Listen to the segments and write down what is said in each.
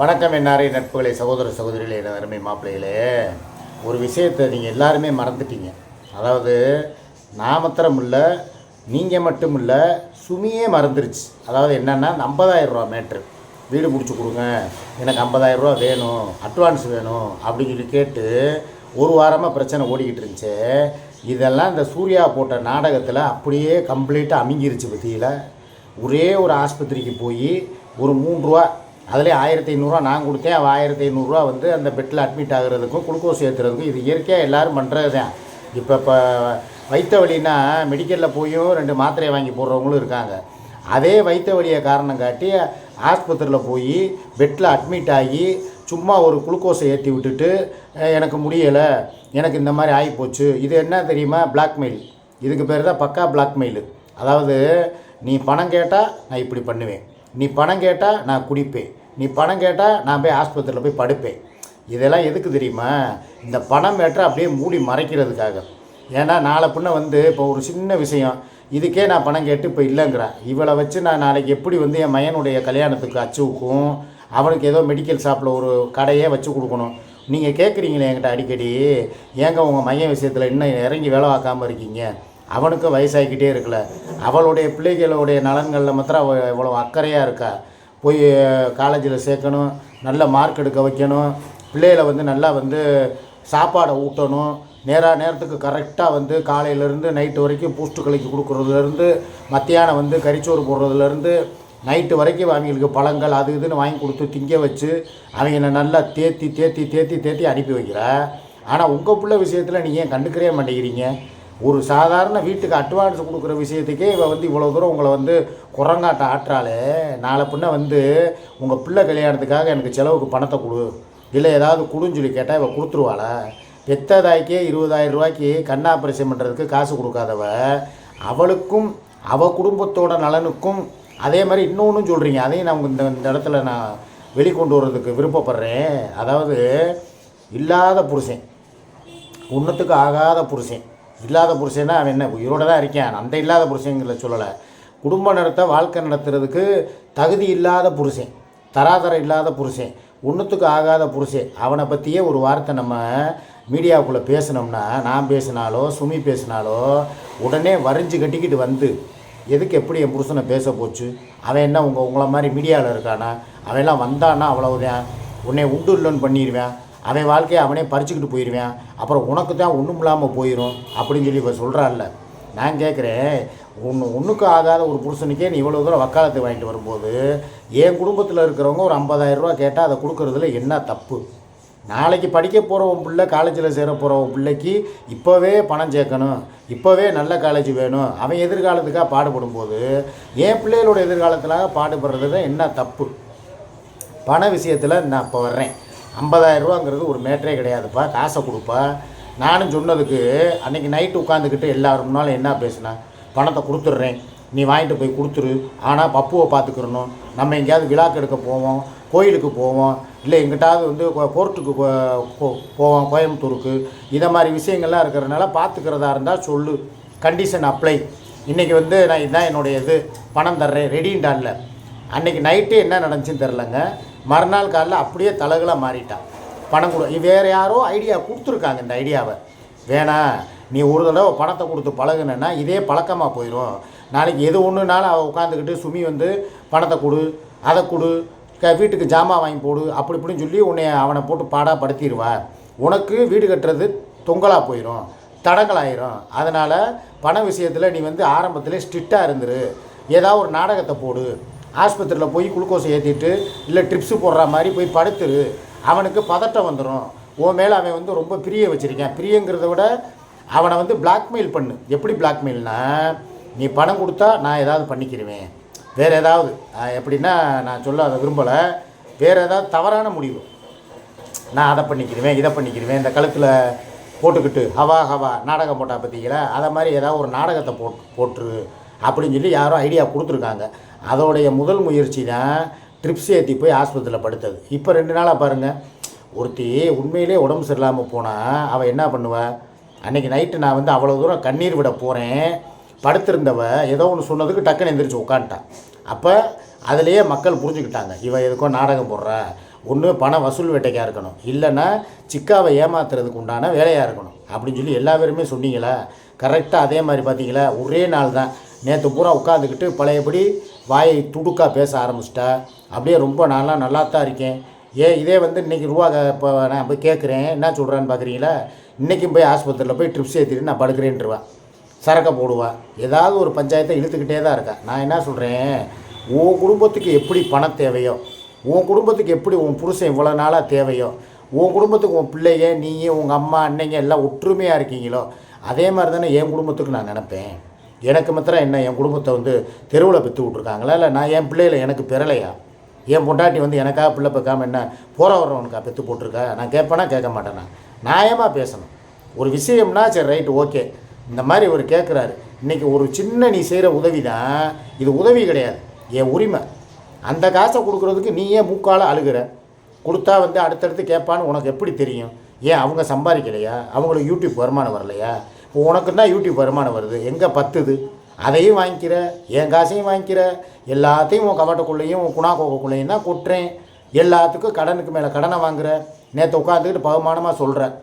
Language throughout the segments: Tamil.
வணக்கம் என்னாரே நட்புகளை சகோதர சகோதரிகளே என் அருமை மாப்பிள்ளைகளே. ஒரு விஷயத்தை நீங்கள் எல்லாருமே மறந்துட்டீங்க. அதாவது நான் மாத்திரம் இல்லை நீங்கள் மட்டும் இல்லை சுமியே மறந்துருச்சு. அதாவது என்னென்னா அந்த 50000 ரூபா மேட்ரு. வீடு பிடிச்சி கொடுங்க. எனக்கு 50000 ரூபா வேணும் அட்வான்ஸ் வேணும் அப்படின்னு சொல்லி கேட்டு ஒரு வாரமாக பிரச்சனை ஓடிக்கிட்டு இருந்துச்சு. இதெல்லாம் இந்த சூர்யா போட்ட நாடகத்தில் அப்படியே கம்ப்ளீட்டாக அமுங்கிருச்சு பற்றியில் ஒரே ஒரு ஆஸ்பத்திரிக்கு போய் ஒரு மூன்று ரூபா அதிலே ஆயிரத்தி ஐநூறுரூவா நான் கொடுத்தேன். அவள் ஆயிரத்தி ஐநூறுரூவா வந்து அந்த பெட்டில் அட்மிட் ஆகுறதுக்கும் குளுக்கோஸ் ஏற்றுறதுக்கும் இது இயற்கையாக எல்லோரும் பண்ணுறது தான் இப்போ இப்போ வைத்த வலின்னா மெடிக்கலில் போயும் ரெண்டு மாத்திரையை வாங்கி போடுறவங்களும் இருக்காங்க. அதே வைத்த வலியை காரணம் காட்டி ஆஸ்பத்திரியில் போய் பெட்டில் அட்மிட் ஆகி சும்மா ஒரு குளுக்கோஸை ஏற்றி விட்டுட்டு எனக்கு முடியலை எனக்கு இந்த மாதிரி ஆகிப்போச்சு இது என்ன தெரியுமா? பிளாக்மெயில் இதுக்கு பேர் தான் பக்கா பிளாக்மெயில் அதாவது நீ பணம் கேட்டால் நான் இப்படி பண்ணுவேன். நீ பணம் கேட்டால் நான் குடிப்பேன். நீ பணம் கேட்டால் நான் போய் ஆஸ்பத்திரியில் போய் படுப்பேன். இதெல்லாம் எதுக்கு தெரியுமா? இந்த பணம் மேட்டரை அப்படியே மூடி மறைக்கிறதுக்காக. ஏன்னா நாளை பின்ன வந்து இப்போ ஒரு சின்ன விஷயம். இதுக்கே நான் பணம் கேட்டு இப்போ இல்லைங்கிறேன் இவளை வச்சு நான் நாளைக்கு எப்படி வந்து என் மயனுடைய கல்யாணத்துக்கு அச்சுவுக்கும் அவனுக்கு ஏதோ மெடிக்கல் ஷாப்பில் ஒரு கடையே வச்சு கொடுக்கணும். நீங்கள் கேட்குறீங்களே என்கிட்ட அடிக்கடி? ஏங்க உங்கள் மையம் விஷயத்தில் இன்னும் இறங்கி வேலை பார்க்காமல் இருக்கீங்க? அவனுக்கும் வயசாகிக்கிட்டே இருக்கல. அவளுடைய பிள்ளைகளுடைய நலன்களில் மாத்திரம் அவள் இவ்வளோ அக்கறையாக இருக்கா? போய் காலேஜில் சேர்க்கணும். நல்ல மார்க் எடுக்க வைக்கணும். பிள்ளைகளை வந்து நல்லா வந்து சாப்பாடை ஊட்டணும். நேராக நேரத்துக்கு கரெக்டாக வந்து காலையிலேருந்து நைட்டு வரைக்கும் பூஸ்ட்டு கலக்கி கொடுக்குறதுலேருந்து மத்தியானம் வந்து கறிச்சோறு போடுறதுலேருந்து நைட்டு வரைக்கும் அவங்களுக்கு பழங்கள் அது இதுன்னு வாங்கி கொடுத்து திங்க வச்சு அவங்கள நல்லா தேத்தி தேத்தி தேத்தி தேத்தி அனுப்பி வைக்கிற. ஆனால் உங்கள் பிள்ளை விஷயத்தில் நீங்கள் ஏன் கண்டுக்கவே மாட்டேங்கிறீங்க? ஒரு சாதாரண வீட்டுக்கு அட்வான்ஸ் கொடுக்குற விஷயத்துக்கே இவ வந்து இவ்வளோ தூரம் உங்களை வந்து குரங்காட்ட ஆற்றாலே நாளை பின்ன வந்து உங்கள் பிள்ளை கல்யாணத்துக்காக எனக்கு செலவுக்கு பணத்தை கொடு. இல்லை ஏதாவது கொடுன்னு சொல்லி கேட்டால் இவள் கொடுத்துருவாளா? பெத்ததாய்க்கே இருபதாயிரம் ரூபாய்க்கு கண் ஆப்ரேஷன் பண்ணுறதுக்கு காசு கொடுக்காதவ. அவளுக்கும் அவள் குடும்பத்தோட நலனுக்கும் அதே மாதிரி இன்னொன்றும் சொல்கிறீங்க அதையும் நான் இந்த இந்த இடத்துல நான் வெளிக்கொண்டு வர்றதுக்கு விருப்பப்படுறேன். அதாவது இல்லாத புருஷன் ஒன்றுத்துக்கு ஆகாத புருஷன். இல்லாத புருஷன்னா அவன் என்ன உயிரோடு தான் இருக்கேன். அந்த இல்லாத புருஷங்களை சொல்லலை. குடும்பம் நடத்த வாழ்க்கை நடத்துறதுக்கு தகுதி இல்லாத புருஷன் தராதரம் இல்லாத புருஷன் ஒன்றுத்துக்கு ஆகாத புருஷன் அவனை பற்றியே ஒரு வார்த்தை நம்ம மீடியாவுக்குள்ளே பேசினோம்னா நான் பேசினாலோ சுமி பேசினாலோ உடனே வரைஞ்சு கட்டிக்கிட்டு வந்து எதுக்கு எப்படி என் புருஷனை பேச போச்சு? அவன் என்ன உங்கள் உங்களை மாதிரி மீடியாவில் இருக்கானா? அவன்லாம் வந்தான்னா அவ்வளவுதான். உன்னை உண்டு இல்லைன்னு பண்ணிடுவேன். அவன் வாழ்க்கையை அவனே பறிச்சுக்கிட்டு போயிடுவேன் அப்புறம் உனக்கு தான் ஒன்றும் இல்லாமல் போயிடும் அப்படின்னு சொல்லி இப்போ சொல்கிறாள்ல நான் கேட்குறேன் ஒன்று ஒன்றுக்கு ஆகாத ஒரு புருஷனுக்கே நீ இவ்வளோ தூரம் வக்காலத்தை வாங்கிட்டு வரும்போது என் குடும்பத்தில் இருக்கிறவங்க ஒரு 50000 ரூபா கேட்டால் அதை கொடுக்கறதுல என்ன தப்பு? நாளைக்கு படிக்க போகிற உன் பிள்ளை காலேஜில் சேர போகிற உன் பிள்ளைக்கு இப்போவே பணம் சேர்க்கணும். இப்போவே நல்ல காலேஜ் வேணும். அவன் எதிர்காலத்துக்காக பாடுபடும்போது என் பிள்ளைகளோட எதிர்காலத்துக்காக பாடுபடுறதுல என்ன தப்பு? பண விஷயத்தில் நான் இப்போ வர்றேன். 50000 ரூபாங்கிறது ஒரு மேட்டரே கிடையாதுப்பா. காசை கொடுப்பா. நானும் சொன்னதுக்கு அன்றைக்கி நைட்டு உட்காந்துக்கிட்டு எல்லாரும் முன்னாலும் என்ன பேசினேன் பணத்தை கொடுத்துட்றேன். நீ வாங்கிட்டு போய் கொடுத்துரு. ஆனால் பப்புவை பார்த்துக்கிறணும். நம்ம எங்கேயாவது விழாக்கு எடுக்க போவோம் கோயிலுக்கு போவோம் இல்லை எங்கிட்டாவது வந்து கோ- கோர்ட்டுக்கு போ- போவோம் கோயம்புத்தூருக்கு. இதை மாதிரி விஷயங்கள்லாம் இருக்கிறதுனால பார்த்துக்கிறதா இருந்தால் சொல்லு. கண்டிஷன் அப்ளை இன்றைக்கி வந்து நான் இதுதான் என்னுடைய இது. பணம் தர்றேன். ரெடின்டான்ல அன்றைக்கி நைட்டு என்ன நடந்துச்சுன்னு தெரிலங்க மறுநாள் காலைல அப்படியே தலகலாக மாறிட்டான் பணம் கொடு வேறு யாரோ ஐடியா கொடுத்துருக்காங்க இந்த ஐடியாவை வேணாம் நீ ஒரு தடவை பணத்தை கொடுத்து பழகுனேன்னா இதே பழக்கமாக போயிடும் நாளைக்கு எது ஒன்றுனாலும் அவள் உட்காந்துக்கிட்டு சுமி வந்து பணத்தை கொடு அதை கொடு க வீட்டுக்கு ஜாமான் வாங்கி போடு அப்படி இப்படின்னு சொல்லி உன்னை அவனை போட்டு பாடாக படுத்திடுவா உனக்கு வீடு கட்டுறது தொங்கலாக போயிடும் தடங்கலாயிரும். அதனால் பண விஷயத்தில் நீ வந்து ஆரம்பத்தில் ஸ்ட்ரிக்டாக இருந்துரு. ஏதாவது ஒரு நாடகத்தை போடு. ஆஸ்பத்திரியில் போய் குளுக்கோஸை ஏற்றிட்டு இல்லை ட்ரிப்ஸு போடுற மாதிரி போய் படுத்துரு. அவனுக்கு பதட்டம் வந்துடும் உன் மேலே அவன் வந்து ரொம்ப பிரிய வச்சுருக்கேன். பிரியங்கிறத விட அவனை வந்து பிளாக்மெயில் பண்ணு. எப்படி பிளாக்மெயில்னா நீ பணம் கொடுத்தா நான் ஏதாவது பண்ணிக்கிடுவேன் வேறு ஏதாவது. எப்படின்னா நான் சொல்ல அதை விரும்பலை. வேறு ஏதாவது தவறான முடிவு. நான் அதை பண்ணிக்கிடுவேன் இதை பண்ணிக்கிடுவேன் இந்த கழுத்தில் போட்டுக்கிட்டு ஹவா ஹவா நாடகம் போட்டால் பார்த்தீங்களா அதை மாதிரி ஏதாவது ஒரு நாடகத்தை போட் போட்டுரு. அப்படின்னு சொல்லி யாரும் ஐடியா கொடுத்துருக்காங்க. அதோடைய முதல் முயற்சி தான் ட்ரிப்ஸ் ஏற்றி போய் ஆஸ்பத்திரியில் படுத்தது. இப்போ ரெண்டு நாளாக பாருங்கள் ஒருத்தி உண்மையிலே உடம்பு சரியில்லாமல் போனால் அவள் என்ன பண்ணுவா? அன்றைக்கி நைட்டு நான் வந்து அவ்வளோ தூரம் கண்ணீர் விட போகிறேன் படுத்திருந்தவ ஏதோ ஒன்று சொன்னதுக்கு டக்குன்னு எந்திரிச்சு உட்காந்துட்டான் அப்போ அதுலேயே மக்கள் புரிஞ்சுக்கிட்டாங்க. இவன் எதுக்கோ நாடகம் போடுறா. ஒன்று பண வசூல் வேட்டைக்காக இருக்கணும். இல்லைன்னா சிக்காவை ஏமாத்துறதுக்கு உண்டான வேலையாக இருக்கணும். அப்படின்னு சொல்லி எல்லா பேருமே சொன்னீங்களா? கரெக்டாக அதே மாதிரி பார்த்தீங்களா ஒரே நாள் தான் நேற்று பூரா உட்காந்துக்கிட்டு பழையபடி வாயை துடுக்காக பேச ஆரம்பிச்சிட்டா. அப்படியே ரொம்ப நாளாக நல்லா தான் இருக்கேன். ஏன் இதே வந்து இன்றைக்கி ரூபா இப்போ நான் போய் கேட்குறேன். என்ன சொல்கிறான்னு பார்க்குறீங்களா இன்றைக்கும் போய் ஆஸ்பத்திரியில் போய் ட்ரிப்ஸ் ஏற்றிட்டு நான் படுக்கிறேன்ருவா சரக்கை போடுவாள் ஏதாவது ஒரு பஞ்சாயத்தை இழுத்துக்கிட்டே தான் இருக்கா. நான் என்ன சொல்கிறேன் உன் குடும்பத்துக்கு எப்படி பணம் தேவையோ உன் குடும்பத்துக்கு எப்படி உன் புருஷன் இவ்வளோ நாளாக தேவையோ உன் குடும்பத்துக்கு உன் பிள்ளைங்க நீயும் உங்கள் அம்மா அன்னைங்க எல்லாம் ஒற்றுமையாக இருக்கீங்களோ அதே மாதிரி தானே என் குடும்பத்துக்கு நான் நினப்பேன். எனக்கு மாத்திரம் என்ன என் குடும்பத்தை வந்து தெருவில் பெற்று விட்ருக்காங்களா இல்லை நான் என் பிள்ளைகளை எனக்கு பிறலையா? என் பொண்டாட்டி வந்து எனக்காக பிள்ளை பார்க்காம என்ன போகிற வர்றவனுக்கா பெற்று போட்டிருக்கா? நான் கேட்பேனா கேட்க மாட்டேனா நியாயமாக பேசணும். ஒரு விஷயம்னா சரி ரைட்டு ஓகே. இந்த மாதிரி அவர் கேட்குறாரு இன்றைக்கி ஒரு சின்ன நீ செய்கிற உதவி தான் இது உதவி கிடையாது. என் உரிமை. அந்த காசை கொடுக்குறதுக்கு நீ ஏன் மூக்கால் அழுகிற? கொடுத்தா வந்து அடுத்தடுத்து கேட்பான்னு உனக்கு எப்படி தெரியும்? ஏன் அவங்க சம்பாதிக்கலையா? அவங்களுக்கு யூடியூப் வருமானம் வரலையா? இப்போ உனக்கு தான் யூடியூப் வருமானம் வருது. எங்கே பத்துது? அதையும் வாங்கிக்கிற என் காசையும் வாங்கிக்கிற எல்லாத்தையும் உன் கவட்டக்குள்ளேயும் உன் குணா கோக்கக்குள்ளேயும் தான் கொட்டுறேன். எல்லாத்துக்கும் கடனுக்கு மேலே கடனை வாங்குற. நேற்று உட்காந்துக்கிட்டு பகுமானமாக சொல்கிறேன்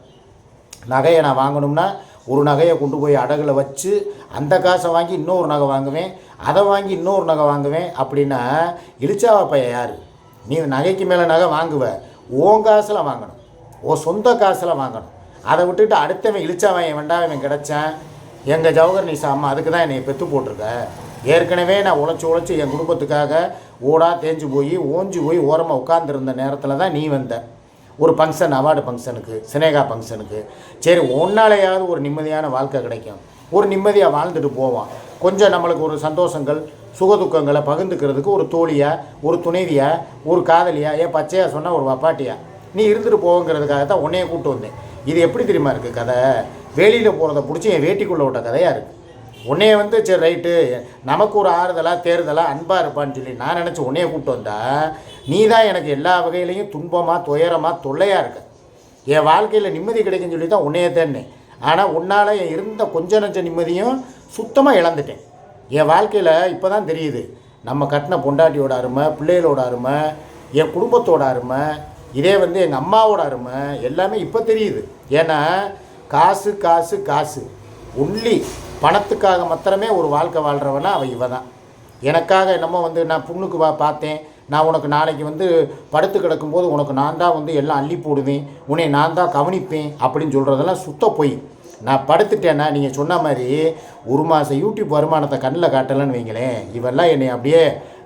நகையை நான் வாங்கணும்னா ஒரு நகையை கொண்டு போய் அடகுல வச்சு அந்த காசை வாங்கி இன்னொரு நகை வாங்குவேன். அதை வாங்கி இன்னொரு நகை வாங்குவேன் அப்படின்னா இழிச்சாவா பையன் யார்? நீ நகைக்கு மேலே நகை வாங்குவ. உன் காசில் வாங்கணும். உன் சொந்த காசில் வாங்கணும். அதை விட்டுட்டு அடுத்தவன் இழிச்சாவன் வெண்டாவன் கிடச்சேன். எங்கள் ஜவஹர் நிசா அம்மா அதுக்கு தான் என்னை பெற்று போட்டிருக்க. ஏற்கனவே நான் உழைச்சி உழைச்சி என் குடும்பத்துக்காக ஓடா தேஞ்சு போய் ஓஞ்சு போய் ஓரமாக உட்காந்துருந்த நேரத்தில் தான் நீ வந்த. ஒரு ஃபங்க்ஷன் அவார்டு ஃபங்க்ஷனுக்கு சினேகா ஃபங்க்ஷனுக்கு சரி ஒன்னாலேயாவது ஒரு நிம்மதியான வாழ்க்கை கிடைக்கும். ஒரு நிம்மதியாக வாழ்ந்துட்டு போவான். கொஞ்சம் நம்மளுக்கு ஒரு சந்தோஷங்கள் சுகதுக்கங்களை பகிர்ந்துக்கிறதுக்கு ஒரு தோழியா ஒரு துணைவியா ஒரு காதலியா ஏன் பச்சையாக சொன்னால் ஒரு வப்பாட்டியா. நீ இருந்துட்டு போங்கிறதுக்காக தான் உன்னைய கூப்பிட்டு வந்தேன். இது எப்படி தெரியுமா இருக்குது கதை? வெளியில் போகிறத பிடிச்சி என் வேட்டிக்குள்ளே விட்ட கதையாக இருக்குது உன்னைய வந்து சரி ரைட்டு. நமக்கு ஒரு ஆறுதலாக தேர்தலாக அன்பாக இருப்பான்னு சொல்லி நான் நினச்சி உன்னைய கூப்பிட்டு வந்தா நீ தான் எனக்கு எல்லா வகையிலையும் துன்பமாக துயரமாக தொல்லையாக இருக்க. என் வாழ்க்கையில் நிம்மதி கிடைக்குன்னு சொல்லி தான் உன்னைய தேடினேன். ஆனால் உன்னால் என் இருந்த கொஞ்ச நஞ்ச நிம்மதியும் சுத்தமாக இழந்துட்டேன். என் வாழ்க்கையில் இப்போ தான் தெரியுது. நம்ம கட்டின பொண்டாட்டியோட அருமை பிள்ளைகளோட அருமை என் குடும்பத்தோட அருமை இதே வந்து எங்கள் அம்மாவோட அருமை எல்லாமே இப்போ தெரியுது. ஏன்னா காசு காசு காசு. ஒன்லி பணத்துக்காக மாத்திரமே ஒரு வாழ்க்கை வாழ்கிறவனா அவள் இவ தான் எனக்காக என்னமோ வந்து நான் புண்ணுக்கு வா பார்த்தேன். நான் உனக்கு நாளைக்கு வந்து படுத்து கிடக்கும்போது உனக்கு நான் தான் வந்து எல்லாம் அள்ளி போடுவேன். உன்னை நான் தான் கவனிப்பேன் அப்படின்னு சொல்கிறதெல்லாம் சுத்த போய். நான் படுத்துட்டேன்னா நீங்கள் சொன்ன மாதிரி ஒரு மாதம் யூடியூப் வருமானத்தை கண்ணில் காட்டலைன்னு வைங்களேன். இவெல்லாம் என்னை அப்படியே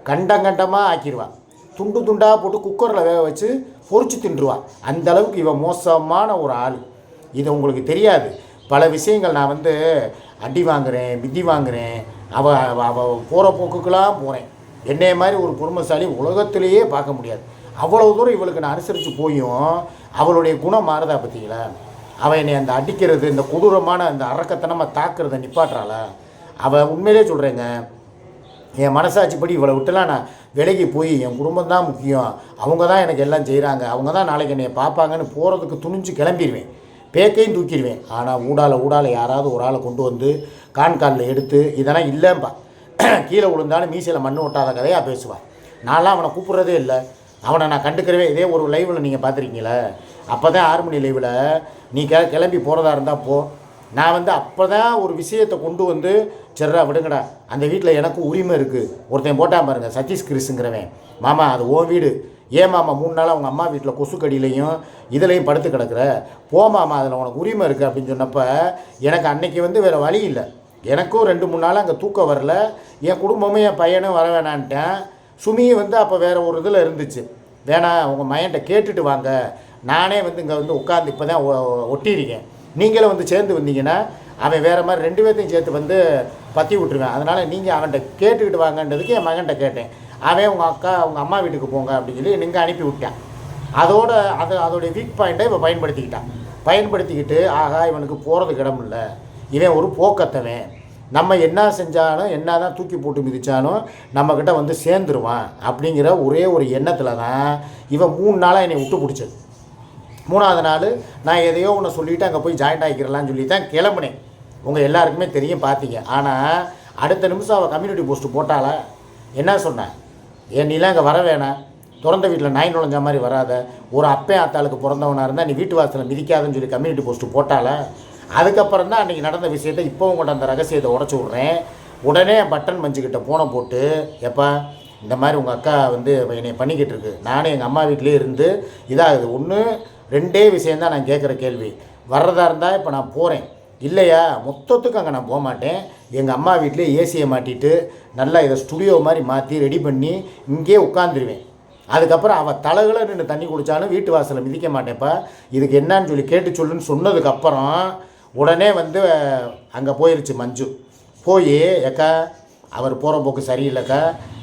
கண்டங்கண்டமாக ஆக்கிடுவான் துண்டு துண்டாக போட்டு குக்கரில் வேக வச்சு பொரிச்சு தின்றுவான் அந்த அளவுக்கு இவன் மோசமான ஒரு ஆள். இது உங்களுக்கு தெரியாது. பல விஷயங்கள் நான் வந்து அடி வாங்குறேன் மிதி வாங்குறேன். அவள் அவள் போகிற போக்குக்கெல்லாம் போகிறேன் என்னைய மாதிரி ஒரு பொறுமைசாலி உலகத்திலேயே பார்க்க முடியாது. அவ்வளோ தூரம் இவளுக்கு நான் அனுசரித்து போயும் அவளுடைய குணம் மாறுதா பார்த்தீங்களா? அவன் என்னை அந்த அடிக்கிறது இந்த கொடூரமான அந்த அரக்கத்தனமாக தாக்குறதை நிப்பாட்டுறாளா? அவள் உண்மையிலே சொல்கிறேங்க என் மனசாட்சிப்படி இவ்வளோ விட்டுலாம் நான் விலகி போய் என் குடும்பம் தான் முக்கியம். அவங்க தான் எனக்கு எல்லாம் செய்கிறாங்க அவங்க தான் நாளைக்கு என்னை பார்ப்பாங்கன்னு போகிறதுக்கு துணிஞ்சு கிளம்பிடுவேன் பேக்கையும் தூக்கிடுவேன் ஆனால் ஊடால ஊடால யாராவது ஒரு ஆளை கொண்டு வந்து கான்காலில் எடுத்து இதெல்லாம் இல்லைம்பா. கீழே விழுந்தாலும் மீசையில் மண் ஒட்டாத கதையாக பேசுவான் நான்லாம் அவனை கூப்பிட்றதே இல்லை. அவனை நான் கண்டுக்கிறவே இதே ஒரு லைவில் நீங்கள் பார்த்துருக்கீங்களே. அப்போ தான் ஆறு மணி லைவில் நீ கிளம்பி போகிறதா இருந்தால் போ. நான் வந்து அப்போ தான் ஒரு விஷயத்தை கொண்டு வந்து சரிடா விடுங்கடா. அந்த வீட்டில் எனக்கு உரிமை இருக்குது ஒருத்தன் போட்டான் பாருங்கள் சதீஷ் கிறிஸுங்கிறவன். மாமா அது ஓ வீடு. ஏன் மாமா மூணு நாளாக அவங்க அம்மா வீட்டில் கொசுக்கடியிலையும் இதுலேயும் படுத்து கிடக்குற? போ மாமா அதில் உனக்கு உரிமை இருக்குது அப்படின்னு சொன்னப்போ எனக்கு அன்னைக்கு வந்து வேறு வழி இல்லை. எனக்கும் ரெண்டு மூணு நாள் அங்கே தூக்கம் வரல. என் குடும்பமும் என் பையனும் வர வேணான்ட்டேன். சுமியும் வந்து அப்போ வேறு ஒரு இதில் இருந்துச்சு. வேணாம் உங்கள் மையன்ட்ட கேட்டுட்டு வாங்க. நானே வந்து இங்கே வந்து உட்காந்து இப்போ தான் ஒட்டியிருக்கேன். நீங்களும் வந்து சேர்ந்து வந்தீங்கன்னா அவன் வேறு மாதிரி ரெண்டு பேர்த்தையும் சேர்த்து வந்து பற்றி விட்ருவேன் அதனால் நீங்கள் அவன்கிட்ட கேட்டுக்கிட்டு வாங்கன்றதுக்கு என் மகன்கிட்ட கேட்டேன். அவன் உங்கள் அக்கா உங்கள் அம்மா வீட்டுக்கு போங்க அப்படின்னு சொல்லி நீங்கள் அனுப்பி விட்டான். அதோட அது அதோடைய வீக் பாயிண்ட்டை இப்போ பயன்படுத்திக்கிட்டான். பயன்படுத்திக்கிட்டு ஆகா இவனுக்கு போகிறதுக்கு இடம் இல்லை. இவன் ஒரு போக்கத்தவன். நம்ம என்ன செஞ்சாலும் என்ன தான் தூக்கி போட்டு மிதித்தாலும் நம்மக்கிட்ட வந்து சேர்ந்துருவான் அப்படிங்கிற ஒரே ஒரு எண்ணத்தில் தான் இவன் மூணு நாளாக என்னை விட்டு பிடிச்சது மூணாவது நாள் நான் எதையோ ஒன்று சொல்லிவிட்டு அங்கே போய் ஜாயிண்ட் ஆகிக்கிறலான்னு சொல்லி தான் கிளம்புனேன். உங்கள் எல்லாருக்குமே தெரியும் பார்த்தீங்க ஆனால் அடுத்த நிமிஷம் அவள் கம்யூனிட்டி போஸ்ட் போட்டாளா? என்ன சொன்னேன் ஏன் நீலாம் வர வேணாம். திறந்த வீட்டில் நாய் நுழைஞ்ச மாதிரி வராத. ஒரு அப்பே ஆத்தாளுக்கு பிறந்தவனாக இருந்தால் நீ வீட்டு வாசலில் மிதிக்காதுன்னு சொல்லி கம்யூனிட்டி போஸ்ட்டு போட்டால அதுக்கப்புறம் தான் அன்றைக்கி நடந்த விஷயத்தை இப்போ உங்கள்கிட்ட அந்த ரகசியத்தை உடச்சி விட்றேன். உடனே பட்டன் மஞ்சுக்கிட்ட போனை போட்டு எப்பா இந்த மாதிரி உங்கள் அக்கா வந்து என்னை பண்ணிக்கிட்டு இருக்கு. நானும் எங்கள் அம்மா வீட்டிலே இருந்து இதாகுது. ஒன்று ரெண்டே விஷயந்தான் நான் கேட்குற கேள்வி. வர்றதா இருந்தால் இப்போ நான் போகிறேன் இல்லையா? மொத்தத்துக்கு அங்கே நான் போக மாட்டேன் எங்கள் அம்மா வீட்டிலே ஏசியை மாட்டிட்டு நல்லா இதை ஸ்டுடியோ மாதிரி மாற்றி ரெடி பண்ணி இங்கேயே உட்காந்துருவேன் அதுக்கப்புறம் அவள் தலைகளை நின்று தண்ணி குடித்தாலும் வீட்டு வாசலில் மிதிக்க மாட்டேன்ப்பா. இதுக்கு என்னன்னு சொல்லி கேட்டு சொல்லுன்னு சொன்னதுக்கப்புறம் உடனே வந்து அங்கே போயிருச்சு மஞ்சு. போய் ஏக்கா அவர் போகிற போக்கு சரியில்லைக்கா.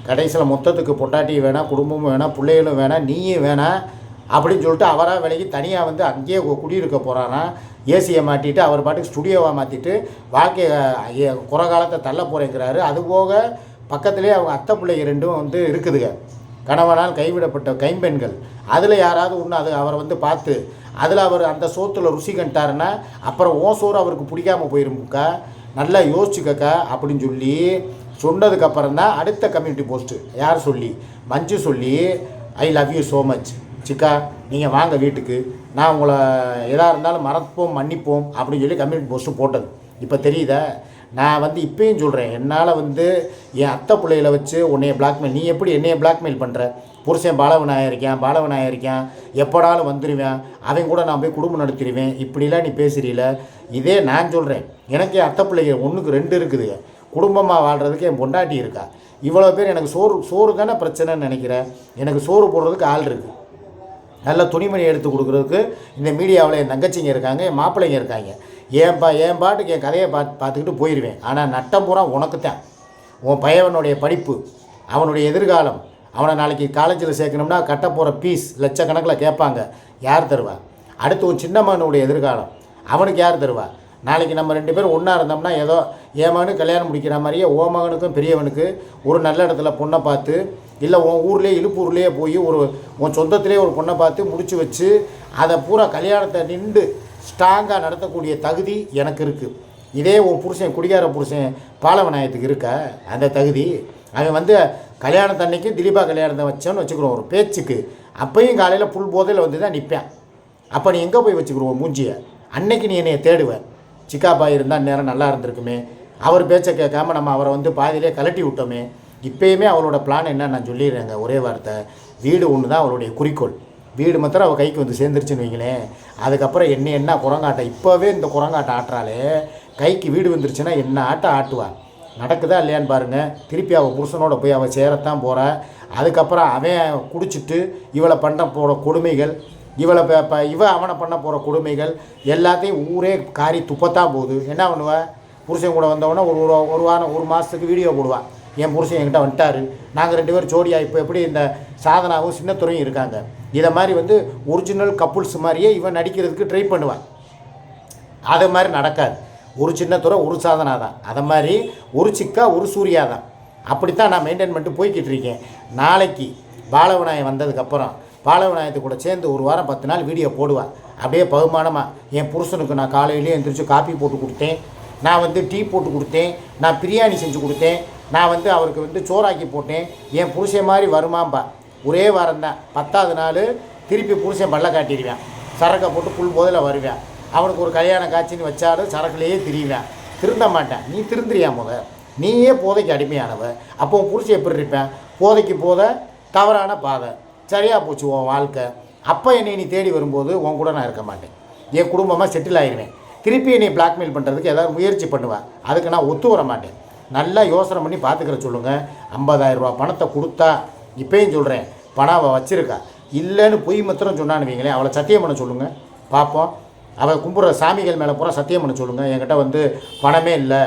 கடைசியில் மொத்தத்துக்கு பொட்டாட்டி வேணாம் குடும்பமும் வேணாம் பிள்ளைகளும் வேணாம் நீயும் வேணாம். அப்படின்னு சொல்லிட்டு அவராக விலகி தனியாக வந்து அங்கேயே குடியிருக்க போகிறான்னா ஏசியை மாட்டிட்டு அவர் பாட்டுக்கு ஸ்டுடியோவாக மாற்றிட்டு வாழ்க்கையை குறை காலத்தை தள்ள போகிறேங்கிறாரு அதுபோக பக்கத்துலேயே அவங்க அத்தை பிள்ளைங்க ரெண்டும் வந்து இருக்குதுங்க. கணவனால் கைவிடப்பட்ட கைம்பெண்கள். அதில் யாராவது ஒன்று அது அவரை வந்து பார்த்து அதில் அவர் அந்த சோத்தில் ருசி கண்டாருன்னா அப்புறம் ஓ சோறு அவருக்கு பிடிக்காமல் போயிருமுக்கா? நல்லா யோசிச்சுக்கக்கா அப்படின்னு சொல்லி சொன்னதுக்கப்புறம் தான் அடுத்த கம்யூனிட்டி போஸ்ட்டு யார் சொல்லி? மஞ்சு சொல்லி I love you so much சிக்கா நீங்கள் வாங்க வீட்டுக்கு. நான் உங்களை எதாக இருந்தாலும் மறப்போம் மன்னிப்போம் அப்படின்னு சொல்லி கம்யூனிட்டி போஸ்ட்டு போட்டது. இப்போ தெரியுதா? நான் வந்து இப்பயும் சொல்கிறேன் என்னால் வந்து என் அத்தை பிள்ளைகளை வச்சு உன்னைய பிளாக்மெயில் நீ எப்படி என்னைய பிளாக்மெயில் பண்ணுற புருஷன் பாலவனாயிருக்கேன் பாலவனாயிருக்கேன் இருக்கான் எப்படாலும் வந்துடுவேன் அவன் கூட நான் போய் குடும்பம் நடத்திடுவேன் இப்படிலாம் நீ பேசுகிறீல இதே நான் சொல்கிறேன் எனக்கு என் அத்தை பிள்ளைங்க ஒன்றுக்கு ரெண்டு இருக்குது. குடும்பமாக வாழ்கிறதுக்கு என் பொண்டாட்டி இருக்கா? இவ்வளோ பேர் எனக்கு சோறு சோறு தானே பிரச்சனைன்னு நினைக்கிறேன் எனக்கு சோறு போடுறதுக்கு ஆள் இருக்குது நல்ல துணிமணி எடுத்து கொடுக்குறதுக்கு இந்த மீடியாவில் என் தங்கச்சிங்க இருக்காங்க என் மாப்பிள்ளைங்க இருக்காங்க. ஏன்பா பா என் பாட்டுக்கு என் கதையை பார்த்து பார்த்துக்கிட்டு போயிடுவேன் ஆனால் நட்டம் பூரா உனக்கு தான். உன் பையவனுடைய படிப்பு அவனுடைய எதிர்காலம் அவனை நாளைக்கு காலேஜில் சேர்க்கணும்னா கட்ட போகிற பீஸ் லட்சக்கணக்கில் கேட்பாங்க. யார் தருவா? அடுத்து உன் சின்ன மகனுடைய எதிர்காலம் அவனுக்கு யார் தருவா? நாளைக்கு நம்ம ரெண்டு பேரும் ஒன்றா இருந்தோம்னா ஏதோ என் மகனுக்கு கல்யாணம் முடிக்கிற மாதிரியே ஓ மகனுக்கும் பெரியவனுக்கு ஒரு நல்ல இடத்துல பொண்ணை பார்த்து இல்லை உன் ஊர்லேயே இழுப்பூர்லேயே போய் ஒரு உன் சொந்தத்திலே ஒரு பொண்ணை பார்த்து முடிச்சு வச்சு அதை பூரா கல்யாணத்தை நின்று ஸ்ட்ராங்காக நடத்தக்கூடிய தகுதி எனக்கு இருக்குது இதே உன் புருஷன் குடிகார புருஷன் பாலவநாயகத்துக்கு இருக்கா அந்த தகுதி. அவன் வந்து கல்யாணத்தன்னைக்கும் திலீபா கல்யாணத்தை வச்சோன்னு வச்சுக்கிறோம் ஒரு பேச்சுக்கு. அப்போயும் காலையில் புல் போதையில் வந்து தான் நிற்பேன் அப்போ நீ எங்கே போய் வச்சுக்கிடுவோம் மூஞ்சியை? அன்னைக்கு நீ என்னைய தேடுவேன் சிக்காப்பா இருந்தால் நேரம் நல்லா இருந்திருக்குமே. அவர் பேச்சை கேட்காம நம்ம அவரை வந்து பாதியிலே கலட்டி விட்டோமே. இப்பயுமே அவளோட பிளான் என்ன? நான் சொல்லிடுறேங்க ஒரே வார்த்தை. வீடு ஒன்று தான் அவளுடைய குறிக்கோள். வீடு மாத்திரம் அவள் கைக்கு வந்து சேர்ந்துருச்சுன்னு வைங்களேன். அதுக்கப்புறம் என்ன என்ன குரங்காட்டம் இப்போவே இந்த குரங்காட்டம் ஆட்டுறாளே. கைக்கு வீடு வந்துருச்சுன்னா என்ன ஆட்டம் ஆட்டுவாள் நடக்குதா இல்லையான்னு பாருங்கள் திருப்பி அவள் புருஷனோட போய் அவள் சேரத்தான் போகிறா அதுக்கப்புறம் அவன் குடிச்சிட்டு இவளை பண்ண போகிற கொடுமைகள் இவளை இப்போ இவன் இவ அவனை பண்ண போகிற கொடுமைகள் எல்லாத்தையும் ஊரே காரி துப்பத்தான் போகுது. என்ன பண்ணுவேன் புருஷன் கூட வந்தவொடனே ஒரு ஒரு ஒரு வாரம் ஒரு மாதத்துக்கு வீடியோ போடுவான் என் புருஷன் என்கிட்ட வந்துட்டாரு. நாங்கள் ரெண்டு பேரும் ஜோடியா இப்போ எப்படி இந்த சாதனாவும் சின்னத்துறையும் இருக்காங்க. இதை மாதிரி வந்து ஒரிஜினல் கப்புள்ஸ் மாதிரியே இவன் நடிக்கிறதுக்கு ட்ரை பண்ணுவான் அது மாதிரி நடக்காது. ஒரு சின்ன துறை ஒரு சாதனா தான். அதை மாதிரி ஒரு சிக்கா ஒரு சூர்யா தான். அப்படித்தான் நான் மெயின்டைன் பண்ணிட்டு போய்கிட்டு இருக்கேன். நாளைக்கு பாலவிநாயகம் வந்ததுக்கப்புறம் பாலவிநாயகத்து கூட சேர்ந்து ஒரு வாரம் பத்து நாள் வீடியோ போடுவேன் அப்படியே பகுமானமாக என் புருஷனுக்கு நான் காலையிலேயே எழுந்திரிச்சு காப்பி போட்டு கொடுத்தேன். நான் வந்து டீ போட்டு கொடுத்தேன். நான் பிரியாணி செஞ்சு கொடுத்தேன். நான் வந்து அவருக்கு வந்து சோறாக்கி போட்டேன். என் புருஷன் மாதிரி வருமாம்பா. ஒரே வாரம் தான் பத்தாவது நாள் திருப்பி புருஷன் பல்ல காட்டிடுவேன். சரக்கை போட்டு புல் போதில் வருவேன். அவனுக்கு ஒரு கல்யாண காட்சின்னு வச்சாலும் சரக்குலேயே திரிவேன். திருந்த மாட்டேன். நீ திருந்துறியா முத? நீயே போதைக்கு அடிமையானவ. அப்போ உன் புருஷன் எப்படி இருப்பேன்? போதைக்கு போத தவறான பாதை. சரியாக போச்சு உன் வாழ்க்கை. அப்போ என்னை நீ தேடி வரும்போது உன் கூட நான் இருக்க மாட்டேன். என் குடும்பமாக செட்டில் ஆகிடுவேன் திருப்பி என்னை பிளாக்மெயில் பண்ணுறதுக்கு ஏதாவது முயற்சி பண்ணுவேன் அதுக்கு நான் ஒத்து வர மாட்டேன். நல்லா யோசனை பண்ணி பார்த்துக்கிற சொல்லுங்கள் ஐம்பதாயிரம் ரூபா பணத்தை கொடுத்தா இப்போயும் சொல்கிறேன் பணம் அவள் வச்சுருக்கா. இல்லைன்னு பொய் மாத்திரம் சொன்னான்னு வைங்களேன் அவளை சத்தியம் பண்ண சொல்லுங்கள் பார்ப்போம் அவள் கும்பிட்ற சாமிகள் மேலே பூரா சத்தியம் பண்ண சொல்லுங்கள் என்கிட்ட வந்து பணமே இல்லை.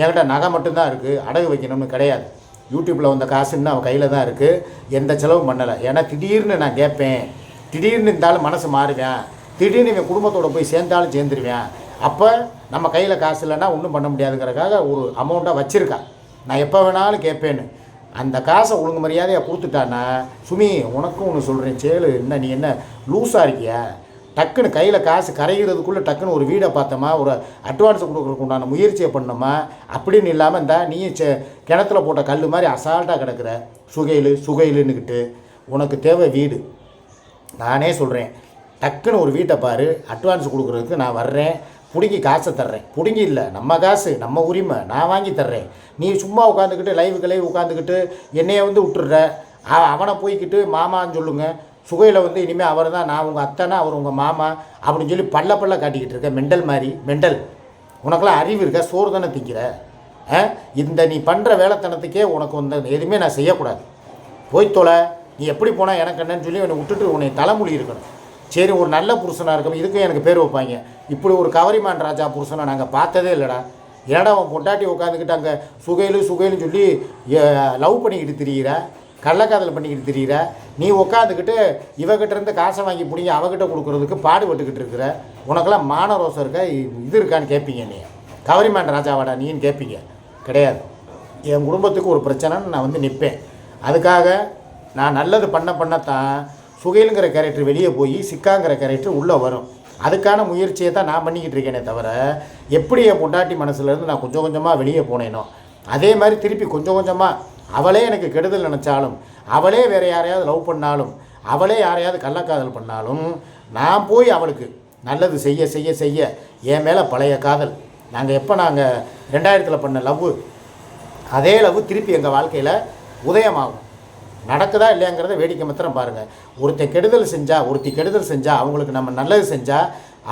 என்கிட்ட நகை மட்டும்தான் இருக்குது அடகு வைக்கணும்னு கிடையாது. யூடியூப்பில் வந்த காசு இன்னும் அவள் கையில் தான் இருக்குது எந்த செலவும் பண்ணலை. ஏன்னா திடீர்னு நான் கேட்பேன். திடீர்னு இருந்தாலும் மனசு மாறுவேன். திடீர்னு இவன் குடும்பத்தோடு போய் சேர்ந்தாலும் சேர்ந்துருவேன். அப்போ நம்ம கையில் காசு இல்லைன்னா ஒன்றும் பண்ண முடியாதுங்கிறக்காக ஒரு அமௌண்ட்டாக வச்சுருக்கா. நான் எப்போ வேணாலும் கேட்பேன்னு. அந்த காசை ஒழுங்கு மரியாதையாக கொடுத்துட்டான்னா சுமி உனக்கும் ஒன்று சொல்கிறேன் சேலு என்ன நீ என்ன லூஸாக இருக்கியா? டக்குன்னு கையில் காசு கரைகிறதுக்குள்ளே டக்குன்னு ஒரு வீடை பார்த்தோமா ஒரு அட்வான்ஸ் கொடுக்குறதுக்கு உண்டான முயற்சியை பண்ணோமா? அப்படின்னு இல்லாமல் இந்த நீ செ கிணத்துல போட்ட கல் மாதிரி அசால்ட்டாக கிடக்குற. சுகையில் சுகையிலுன்னுக்கிட்டு உனக்கு தேவை வீடு. நானே சொல்கிறேன் டக்குன்னு ஒரு வீட்டை பாரு அட்வான்ஸ் கொடுக்குறதுக்கு நான் வர்றேன் பிடுங்கி காசை தர்றேன். பிடுங்கி இல்லை நம்ம காசு நம்ம உரிமை நான் வாங்கி தர்றேன். நீ சும்மா உட்காந்துக்கிட்டு லைவுக்கு லைவ் உட்காந்துக்கிட்டு என்னைய வந்து விட்டுடுற. அவனை போய்க்கிட்டு மாமான்னு சொல்லுங்கள் சுகையில் வந்து இனிமேல் அவர் தான் நான் உங்கள் அத்தைனா அவர் உங்கள் மாமா அப்படின்னு சொல்லி பல்ல பல்ல காட்டிக்கிட்டு இருக்க மெண்டல் மாதிரி மெண்டல். உனக்கெல்லாம் அறிவு இருக்க? சோறு தானே திங்கிற? ஆ? இந்த நீ பண்ணுற வேலைத்தனத்துக்கே உனக்கு வந்து எதுவுமே நான் செய்யக்கூடாது. போய் தொலை. நீ எப்படி போனால் எனக்கு என்னன்னு சொல்லி என்னை விட்டுட்டு உன்னை தலைமொழி இருக்கணும். சரி ஒரு நல்ல புருஷனாக இருக்கும் இதுக்கும் எனக்கு பேர் வைப்பாங்க. இப்படி ஒரு கவரிமான் ராஜா புருஷனை நாங்கள் பார்த்ததே இல்லைடா. ஏடா அவன் பொண்டாட்டி உட்காந்துக்கிட்டு அங்கே சுகையிலும் சுகையிலும் சொல்லி லவ் பண்ணிக்கிட்டு திரியிற? கள்ளக்காதல் பண்ணிக்கிட்டு திரியிற. நீ உட்காந்துக்கிட்டு இவகிட்ட இருந்து காசை வாங்கி பிடிங்கி அவகிட்ட கொடுக்குறதுக்கு பாடுபட்டுக்கிட்டு இருக்கிற. உனக்கெல்லாம் மான ரோசம் இருக்கா? இது இருக்கான்னு கேட்பீங்க நீ கவரிமான் ராஜாவாடா நீன்னு கேட்பீங்க கிடையாது. என் குடும்பத்துக்கு ஒரு பிரச்சனைன்னு நான் வந்து நிற்பேன் அதுக்காக நான் நல்லது பண்ண பண்ணத்தான் சுகைலுங்கிற கேரக்டர் வெளியே போய் சிக்காங்கிற கேரக்டர் உள்ளே வரும். அதுக்கான முயற்சியை தான் நான் பண்ணிக்கிட்டு இருக்கேனே தவிர எப்படி என் பொண்டாட்டி மனசுலேருந்து நான் கொஞ்சம் கொஞ்சமாக வெளியே போனேனோ அதே மாதிரி திருப்பி கொஞ்சம் கொஞ்சமாக அவளே எனக்கு கெடுதல் நினச்சாலும் அவளே வேறு யாரையாவது லவ் பண்ணாலும் அவளே யாரையாவது கள்ளக்காதல் பண்ணாலும் நான் போய் அவளுக்கு நல்லது செய்ய செய்ய செய்ய என் மேலே பழைய காதல். நாங்கள் எப்போ நாங்கள் ரெண்டாயிரத்தில் பண்ண லவ் அதே லவ் திருப்பி எங்கள் வாழ்க்கையில் உதயமாகும். நடக்குதா இல்லையாங்கிறத வேடிக்கை மாத்திரம் பாருங்கள் ஒருத்தன் கெடுதல் செஞ்சால் ஒருத்தி கெடுதல் செஞ்சால் அவங்களுக்கு நம்ம நல்லது செஞ்சால்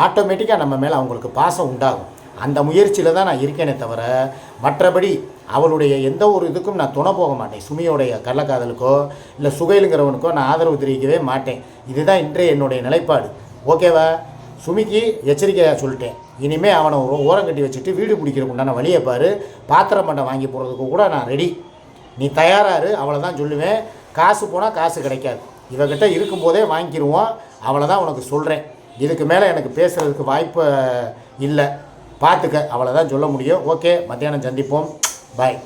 ஆட்டோமேட்டிக்காக நம்ம மேலே அவங்களுக்கு பாசம் உண்டாகும். அந்த முயற்சியில் தான் நான் இருக்கேனே தவிர மற்றபடி அவளுடைய எந்த ஒரு இதுக்கும் நான் துணை போக மாட்டேன். சுமியோடைய கள்ளக்காதலுக்கோ இல்லை சுகைலுங்கிறவனுக்கோ நான் ஆதரவு தெரிவிக்கவே மாட்டேன். இதுதான் இன்றைய என்னுடைய நிலைப்பாடு. ஓகேவா? சுமிக்கு எச்சரிக்கையாக சொல்லிட்டேன். இனிமேல் அவனை ஒரு ஓரம் கட்டி வச்சுட்டு வீடு பிடிக்கிறதுக்கு உண்டான வழியை பாரு. பாத்திரம் பண்டை வாங்கி போகிறதுக்கு கூட நான் ரெடி நீ தயாராரு அவளை தான் சொல்லுவேன். காசு போனால் காசு கிடைக்காது. இவகிட்ட இருக்கும்போதே வாங்கிடுவோம் அவளை தான் உனக்கு சொல்கிறேன் இதுக்கு மேலே எனக்கு பேசுகிறதுக்கு வாய்ப்பு இல்லை. பார்த்துக்க அவ்வளோதான் சொல்ல முடியும். ஓகே மத்தியானம் சந்திப்போம். பாய்